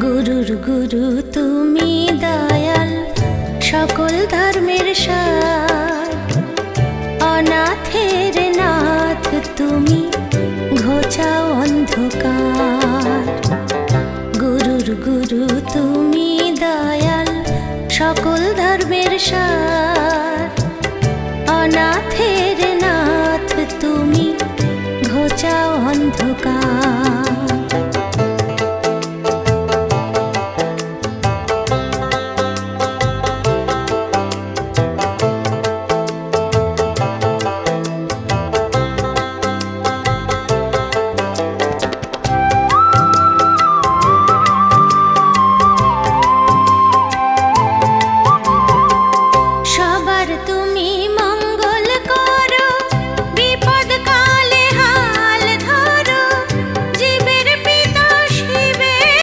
গুরুর গুরু, তুমি দয়াল, সকল ধর্মের সার। অনাথের নাথ তুমি ঘোচাও অন্ধকার। গুরুর গুরু, তুমি দয়াল, সকল ধর্মের সার। অনাথের নাথ তুমি ঘোচাও অন্ধকার।